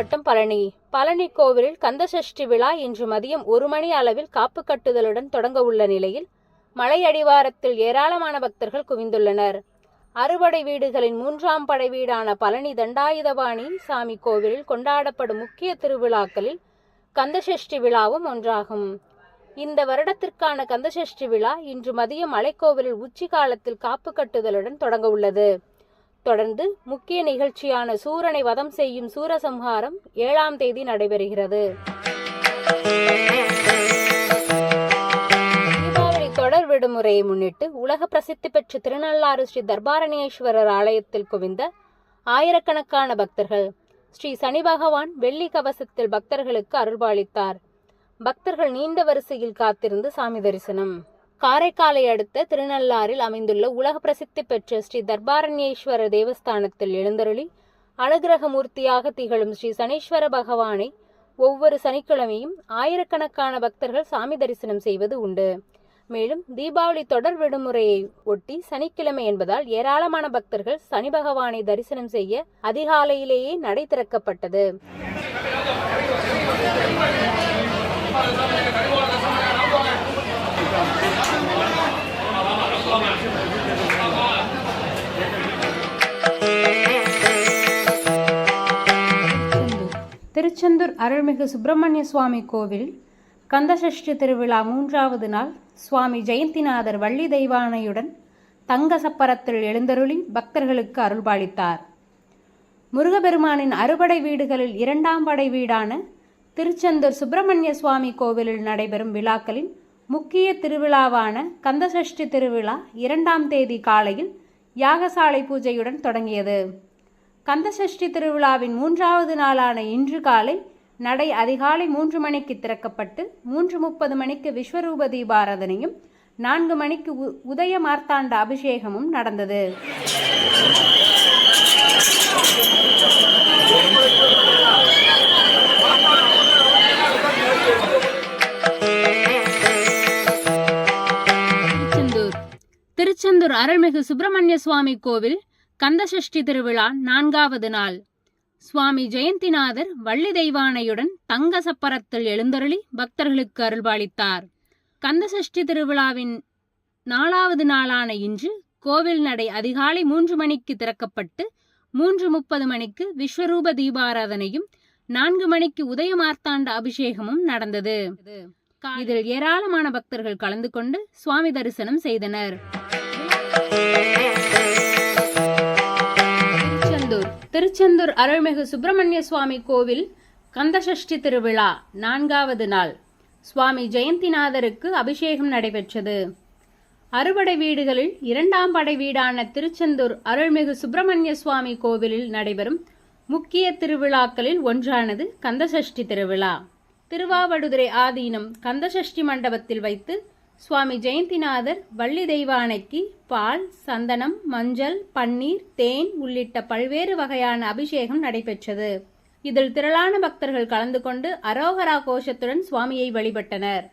மாவட்டம் பழனி. பழனி கோவிலில் கந்தசஷ்டி விழா இன்று மதியம் ஒரு மணி அளவில் காப்பு கட்டுதலுடன் தொடங்க உள்ள நிலையில் மலை அடிவாரத்தில் ஏராளமான பக்தர்கள் குவிந்துள்ளனர். அறுபடை வீடுகளின் மூன்றாம் படை வீடான பழனி தண்டாயுதபாணி சாமி கோவிலில் கொண்டாடப்படும் முக்கிய திருவிழாக்களில் கந்தசஷ்டி விழாவும் ஒன்றாகும். இந்த வருடத்திற்கான கந்தசஷ்டி விழா இன்று மதியம் மலைக்கோவிலில் உச்சி காலத்தில் காப்பு கட்டுதலுடன் தொடங்க உள்ளது. தொடர்ந்து முக்கிய நிகழ்ச்சியான சூரனை வதம் செய்யும் சூரசம்ஹாரம் ஏழாம் தேதி நடைபெறுகிறது. தீபாவளி தொடர் விடுமுறையை முன்னிட்டு உலக பிரசித்தி பெற்ற திருநள்ளாறு ஸ்ரீ தர்பாரணேஸ்வரர் ஆலயத்தில் குவிந்த ஆயிரக்கணக்கான பக்தர்கள் ஸ்ரீ சனி பகவான் வெள்ளி கவசத்தில் பக்தர்களுக்கு அருள்பாலித்தார். பக்தர்கள் நீண்ட வரிசையில் காத்திருந்து சாமி தரிசனம். காரைக்காலை அடுத்த திருநள்ளாறில் அமைந்துள்ள உலக பிரசித்தி பெற்ற ஸ்ரீ தர்பாரண்யேஸ்வரர் தேவஸ்தானத்தில் எழுந்தருளி அனுகிரகமூர்த்தியாக திகழும் ஸ்ரீ சனீஸ்வர பகவானை ஒவ்வொரு சனிக்கிழமையும் ஆயிரக்கணக்கான பக்தர்கள் சாமி தரிசனம் செய்வது உண்டு. மேலும் தீபாவளி தொடர் விடுமுறையை ஒட்டி சனிக்கிழமை என்பதால் ஏராளமான பக்தர்கள் சனி பகவானை தரிசனம் செய்ய அதிகாலையிலேயே நடை திறக்கப்பட்டது. திருச்செந்தூர் அருள்மிகு சுப்பிரமணிய சுவாமி கோவில் கந்தசஷ்டி திருவிழா மூன்றாவது நாள் சுவாமி ஜெயந்திநாதர் வள்ளி தெய்வானையுடன் தங்க சப்பரத்தில் எழுந்தருளி பக்தர்களுக்கு அருள்பாளித்தார் முருகபெருமானின் அறுபடை வீடுகளில் இரண்டாம் படை வீடான திருச்செந்தூர் சுப்பிரமணிய சுவாமி கோவிலில் நடைபெறும் விழாக்களின் முக்கிய திருவிழாவான கந்தசஷ்டி திருவிழா இரண்டாம் தேதி காலையில் யாகசாலை பூஜையுடன் தொடங்கியது. கந்தசஷ்டி திருவிழாவின் மூன்றாவது நாளான இன்று காலை நடை அதிகாலை மூன்று மணிக்கு திறக்கப்பட்டு மூன்று முப்பது மணிக்கு விஸ்வரூப தீபாராதனையும் நான்கு மணிக்கு உ- உதய மார்த்தாண்ட அபிஷேகமும் நடந்தது. திருச்செந்தூர். திருச்செந்தூர் அருள்மிகு சுப்பிரமணிய சுவாமி கோவில் கந்தசஷ்டி திருவிழா நான்காவது நாள். சுவாமி ஜெயந்திநாதர் வள்ளி தெய்வானையுடன் தங்க சப்பரத்தில் எழுந்தருளி பக்தர்களுக்கு அருள்பாளித்தார் கந்தசஷ்டி திருவிழாவின் நாலாவது நாளான இன்று கோவில் நடை அதிகாலை மூன்று மணிக்கு திறக்கப்பட்டு மூன்று முப்பது மணிக்கு விஸ்வரூப தீபாராதனையும் நான்கு மணிக்கு உதயமார்த்தாண்ட அபிஷேகமும் நடந்தது. இதில் ஏராளமான பக்தர்கள் கலந்து கொண்டு சுவாமி தரிசனம் செய்தனர். திருச்செந்தூர் அருள்மிகு சுப்பிரமணிய சுவாமி கோவில் கந்தசஷ்டி திருவிழா நான்காவது நாள். சுவாமி ஜெயந்திநாதருக்கு அபிஷேகம் நடைபெற்றது. அறுபடை வீடுகளில் இரண்டாம் படை வீடான திருச்செந்தூர் அருள்மிகு சுப்பிரமணிய சுவாமி கோவிலில் நடைபெறும் முக்கிய திருவிழாக்களில் ஒன்றானது கந்தசஷ்டி திருவிழா. திருவாவடுதுறை ஆதீனம் கந்தசஷ்டி மண்டபத்தில் வைத்து சுவாமி ஜெயந்திநாதர் வள்ளி தெய்வானைக்கு பால் சந்தனம் மஞ்சள் பன்னீர் தேன் உள்ளிட்ட பல்வேறு வகையான அபிஷேகம் நடைபெற்றது. இதில் திரளான பக்தர்கள் கலந்து கொண்டு அரோகரா கோஷத்துடன் சுவாமியை வழிபட்டனர்.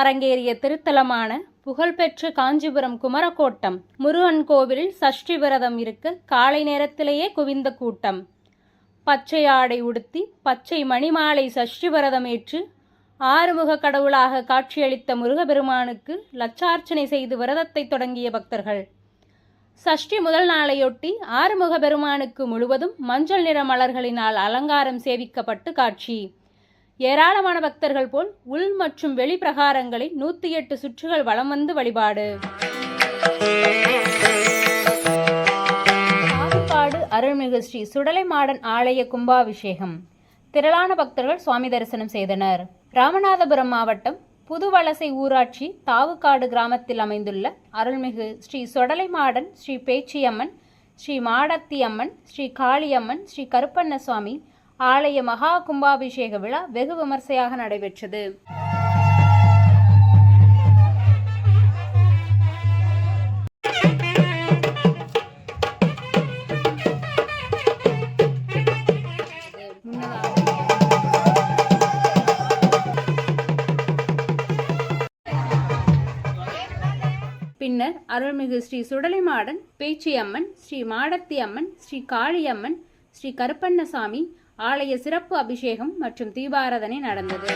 அரங்கேறிய திருத்தலமான புகழ்பெற்ற காஞ்சிபுரம் குமரக்கோட்டம் முருகன் கோவிலில் சஷ்டி விரதம் இருக்க காலை நேரத்திலேயே குவிந்த கூட்டம். பச்சை ஆடை உடுத்தி பச்சை மணிமாலை சஷ்டி விரதம் ஏற்று ஆறுமுக கடவுளாக காட்சியளித்த முருகபெருமானுக்கு லட்சார்ச்சனை செய்து விரதத்தை தொடங்கிய பக்தர்கள். சஷ்டி முதல் நாளையொட்டி ஆறுமுக பெருமானுக்கு முழுவதும் மஞ்சள் நிற மலர்களினால் அலங்காரம் சேவிக்கப்பட்டு காட்சி. ஏராளமான பக்தர்கள் போல் உள் மற்றும் வெளி பிரகாரங்களை நூத்தி எட்டு சுற்றுகள் வலம் வந்து வழிபாடு. அருள்மிகு ஸ்ரீ சுடலைமாடன் ஆலய கும்பாபிஷேகம். திரளான பக்தர்கள் சுவாமி தரிசனம் செய்தனர். ராமநாதபுரம் மாவட்டம் புதுவலசை ஊராட்சி தாவுக்காடு கிராமத்தில் அமைந்துள்ள அருள்மிகு ஸ்ரீ சொடலைமாடன் ஸ்ரீ பேச்சியம்மன் ஸ்ரீ மாடத்தியம்மன் ஸ்ரீ காளியம்மன் ஸ்ரீ கருப்பண்ண சுவாமி ஆலய மகா கும்பாபிஷேக விழா வெகு விமர்சையாக நடைபெற்றது. பின்னர் அருள்மிகு ஸ்ரீ சுடலைமாடன் பேச்சியம்மன் ஸ்ரீ மாடத்தி அம்மன் ஸ்ரீ காளியம்மன் ஸ்ரீ கருப்பண்ணசாமி ஆலய சிறப்பு அபிஷேகம் மற்றும் தீபாராதனை நடந்தது.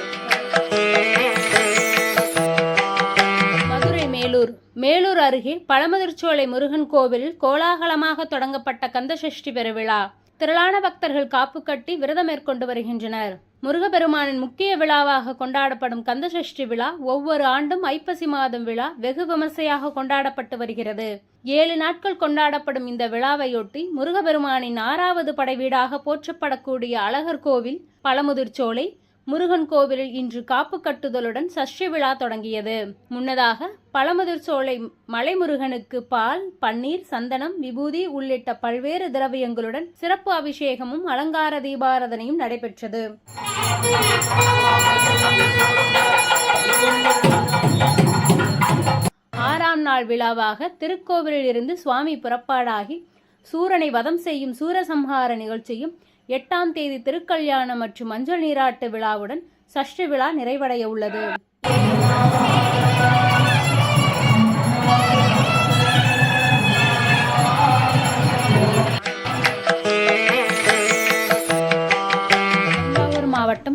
மதுரை மேலூர். மேலூர் அருகே பழமுதிர்ச்சோலை முருகன் கோவிலில் கோலாகலமாக தொடங்கப்பட்ட கந்தசஷ்டி பெருவிழா. திரளான பக்தர்கள் காப்பு கட்டி விரதம் மேற்கொண்டு வருகின்றனர். முருகப்பெருமானின் முக்கிய விழாவாக கொண்டாடப்படும் கந்தசஷ்டி விழா ஒவ்வொரு ஆண்டும் ஐப்பசி மாதம் விழா வெகு விமர்சையாக கொண்டாடப்பட்டு வருகிறது. ஏழு நாட்கள் கொண்டாடப்படும் இந்த விழாவையொட்டி முருகபெருமானின் ஆறாவது படை வீடாக போற்றப்படக்கூடிய அழகர் கோவில் பழமுதிர்ச்சோலை முருகன் கோவிலில் இன்று காப்பு கட்டுதலுடன் சஷ்டி விழா தொடங்கியது. முன்னதாக பழமுதிர்ச்சோலை மலைமுருகனுக்கு பால் பன்னீர் சந்தனம் விபூதி உள்ளிட்ட பல்வேறு திரவியங்களுடன் சிறப்பு அபிஷேகமும் அலங்கார தீபாராதனையும் நடைபெற்றது. நாள் விழாவாக திருக்கோவிலில் இருந்து சுவாமி புறப்பாடாகி சூரனை வதம் செய்யும் சூரசம்ஹார நிகழ்ச்சியும் எட்டாம் தேதி திருக்கல்யாணம் மற்றும் மஞ்சள் நீராட்டு விழாவுடன் சஷ்டி விழா நிறைவடைய உள்ளது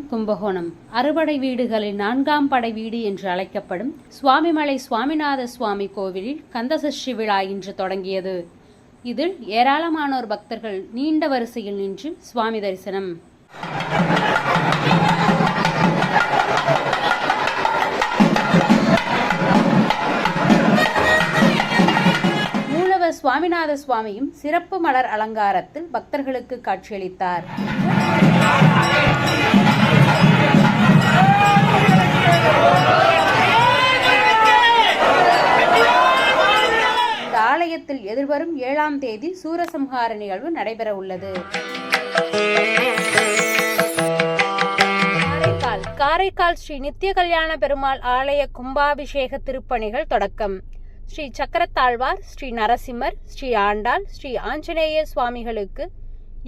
கும்பகோணம். அறுபடை வீடுகளில் நான்காம் படை வீடு என்று அழைக்கப்படும் சுவாமிமலை சுவாமிநாத சுவாமி கோவிலில் கந்தசஷ்டி விழா இன்று தொடங்கியது. இதில் ஏராளமானோர் பக்தர்கள் நீண்ட வரிசையில் நின்று சுவாமி தரிசனம். மூலவர் சுவாமிநாத சுவாமியும் சிறப்பு மலர் அலங்காரத்தில் பக்தர்களுக்கு காட்சியளித்தார். ஆலயத்தில் எதிர்வரும் ஏழாம் தேதி சூரசம்ஹார நிகழ்வு நடைபெற உள்ளது. காரைக்கால். காரைக்கால் ஸ்ரீ நித்திய கல்யாண பெருமாள் ஆலய கும்பாபிஷேக திருப்பணிகள் தொடக்கம். ஸ்ரீ சக்கரத்தாழ்வார் ஸ்ரீ நரசிம்மர் ஸ்ரீ ஆண்டாள் ஸ்ரீ ஆஞ்சநேய சுவாமிகளுக்கு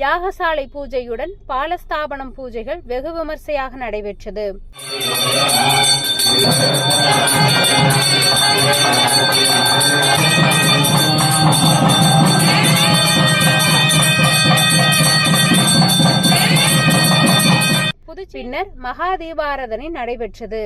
யாகசாலை பூஜையுடன் பாலஸ்தாபனம் பூஜைகள் வெகு விமர்சையாக நடைபெற்றது. பின்னர் மகா தீபாராதனை நடைபெற்றது.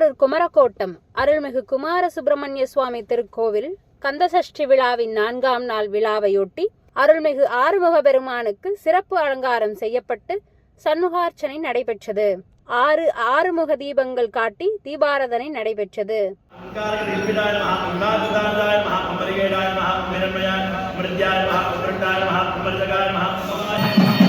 திருவாரூர் குமரக்கோட்டம் அருள்மிகு குமார சுப்பிரமணிய சுவாமி திருக்கோவில் கந்தசஷ்டி விழாவின் நான்காம் நாள் விழாவையொட்டி அருள்மிகு ஆறுமுக பெருமானுக்கு சிறப்பு அலங்காரம் செய்யப்பட்டு சண்முகார்ச்சனை நடைபெற்றது. ஆறு ஆறுமுக தீபங்கள் காட்டி தீபாரதனை நடைபெற்றது. மகா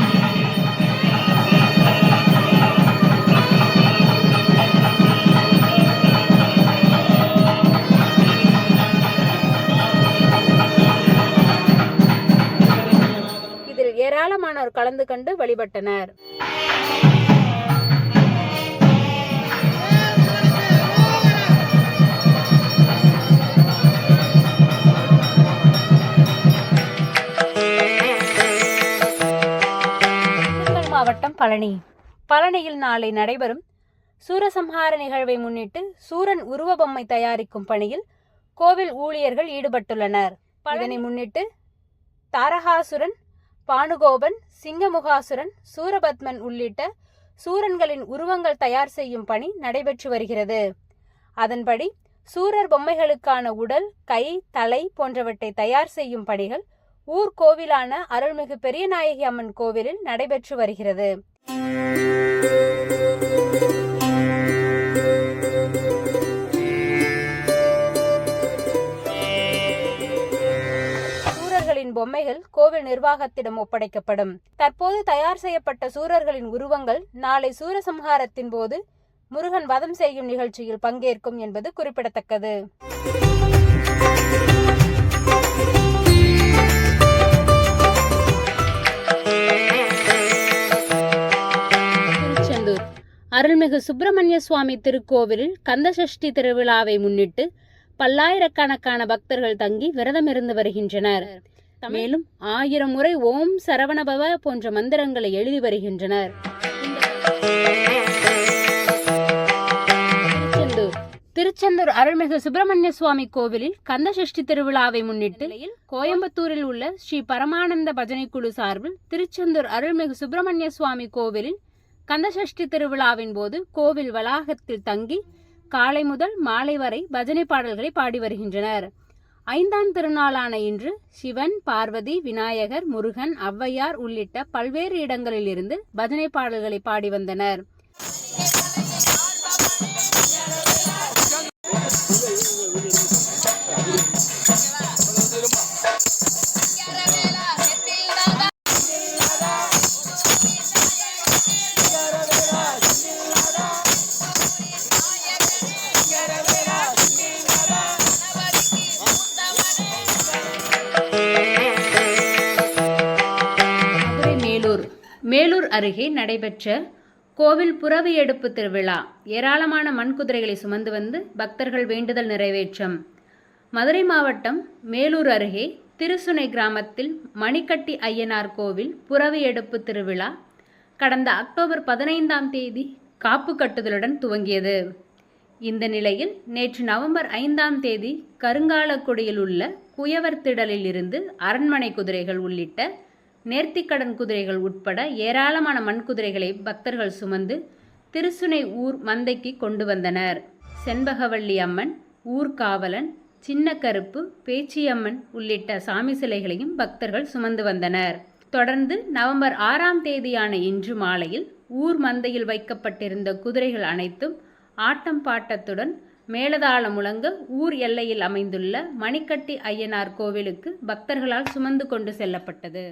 ஏராளமானோர் கலந்து கண்டு வழிபட்டனர். மாவட்டம் பழனி. பழனியில் நாளை நடைபெறும் சூரசம்ஹார நிகழ்வை முன்னிட்டு சூரன் உருவ பொம்மை தயாரிக்கும் பணியில் கோவில் ஊழியர்கள் ஈடுபட்டுள்ளனர். இதனை முன்னிட்டு தாரகாசுரன் பானுகோபன் சிங்கமுகாசுரன் சூரபத்மன் உள்ளிட்ட சூரன்களின் உருவங்கள் தயார் செய்யும் பணி நடைபெற்று வருகிறது. அதன்படி சூரர் பொம்மைகளுக்கான உடல் கை தலை போன்றவற்றை தயார் செய்யும் பணிகள் ஊர் கோவிலான அருள்மிகு பெரியநாயகி அம்மன் கோவிலில் நடைபெற்று வருகிறது. சூரர்களின் பொம்மைகள் கோவில் நிர்வாகத்திடம் ஒப்படைக்கப்படும். தற்போது தயார் செய்யப்பட்ட சூரர்களின் உருவங்கள் நாளை சூரசம்ஹாரத்தின் போது முருகன் வதம் செய்யும் நிகழ்ச்சியில் பங்கேற்கும் என்பது குறிப்பிடத்தக்கது. அருள்மிகு சுப்பிரமணிய சுவாமி திருக்கோவிலில் கந்தசஷ்டி திருவிழாவை முன்னிட்டு பல்லாயிரக்கணக்கான பக்தர்கள் தங்கி விரதமிருந்து வருகின்றனர். மேலும் ஆயிரம் முறை ஓம் சரவணபவ போன்ற மந்திரங்களை எழுதி வருகின்றனர். திருச்செந்தூர். திருச்செந்தூர் அருள்மிகு சுப்பிரமணிய சுவாமி கோவிலில் கந்தசஷ்டி திருவிழாவை முன்னிட்டு கோயம்புத்தூரில் உள்ள ஸ்ரீ பரமானந்த பஜனை குழு சார்பில் திருச்செந்தூர் அருள்மிகு சுப்பிரமணிய சுவாமி கோவிலில் கந்தசஷ்டி திருவிழாவின் போது கோவில் வளாகத்தில் தங்கி காலை முதல் மாலை வரை பஜனை பாடல்களை பாடி வருகின்றனர். ஐந்தாம் திருநாளான இன்று சிவன் பார்வதி விநாயகர் முருகன் ஔவையார் உள்ளிட்ட பல்வேறு இடங்களிலிருந்து பஜனை பாடல்களை பாடி வந்தனர். அருகே நடைபெற்ற கோவில் புறவு எடுப்பு திருவிழா. ஏராளமான மண் குதிரைகளை சுமந்து வந்து பக்தர்கள் வேண்டுதல் நிறைவேற்றம். மதுரை மாவட்டம் மேலூர் அருகே திருசுனை கிராமத்தில் மணிக்கட்டி ஐயனார் கோவில் புறவு எடுப்பு திருவிழா கடந்த அக்டோபர் பதினைந்தாம் தேதி காப்பு கட்டுதலுடன் துவங்கியது. இந்த நிலையில் நேற்று நவம்பர் ஐந்தாம் தேதி கருங்காலக்குடியில் உள்ள குயவர் திடலில் இருந்து அரண்மனை குதிரைகள் உள்ளிட்ட நேர்த்திக்கடன் குதிரைகள் உட்பட ஏராளமான மண் குதிரைகளை பக்தர்கள் சுமந்து திருசுனை ஊர் மந்தைக்கு கொண்டு வந்தனர். செண்பகவல்லி அம்மன் ஊர்காவலன் சின்ன கருப்பு பேச்சியம்மன் உள்ளிட்ட சாமி சிலைகளையும் பக்தர்கள் சுமந்து வந்தனர். தொடர்ந்து நவம்பர் ஆறாம் தேதியான இன்று மாலையில் ஊர் மந்தையில் வைக்கப்பட்டிருந்த குதிரைகள் அனைத்தும் ஆட்டம் பாட்டத்துடன் மேலதாளம் முழங்க ஊர் எல்லையில் அமைந்துள்ள மணிக்கட்டி ஐயனார் கோவிலுக்கு பக்தர்களால் சுமந்து கொண்டு செல்லப்பட்டது.